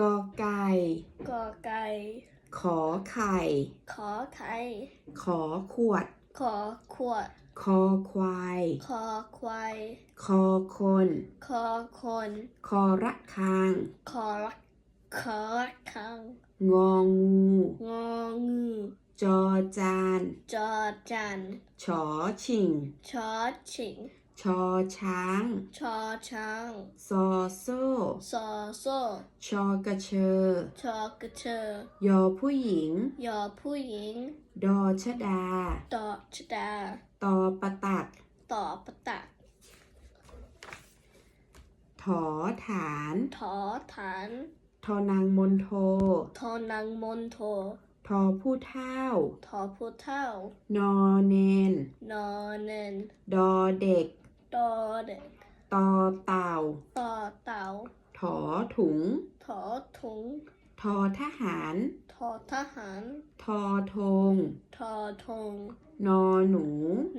กอไก่ กอไก่ ขอไข่ ขอไข่ ขอขวด ขอขวด คอควาย คอควาย คอคน คอคน คอระคาง คอรักคอรักคังงองู งองู จอจาน จอจัน ฉอชิง ชอชิง ชอช้าง ชอช้าง ซอโซ่ ซอโซ่ ชอกระเชอ ชอกระเชอ ยอผู้หญิง ยอผู้หญิง ดอชดาตอชดา ตอประตักต่อปะตักถอฐาน ถอฐานทอนางมนโท ทอนังมนโททอผู้เท่า ทอผู้เท่า นอเนน นอเนน ดอเด็ก ตอเด็กตอเต่าต่อเต่าถอถุง ถอถุงทอทหาร ทอทหาร ทอธงทอธงนอหนู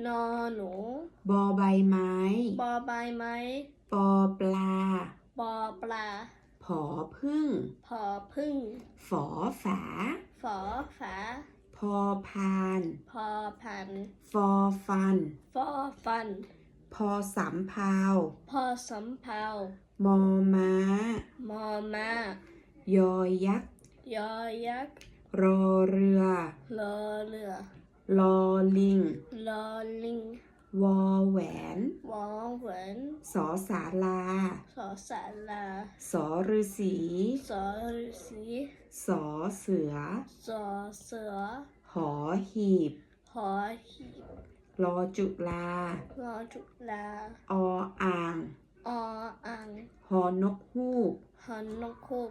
นอหนู บอใบไม้ บอใบไม้ปอปลาบอปลาผอพึ่ง พอพึ่ง ฝอฝา ฝอฝา พอพาน พอพัน ฟอฟัน ฟอฟัน พอสำพาวพอสำเภามอม้า มอมายอยักษ์ ยอยักษ์ รอเรือลอเรือ ลอลิง ลอลิง วอแหวน วอเหวนสอสาลา สอสาลา สอฤษีสอฤาษีสอเสือ สอเสือ หอหีบ หอหีบ รอจุลา รอจุลา ออ่าง ออ่าง หอนกฮูกฮอนนกคูก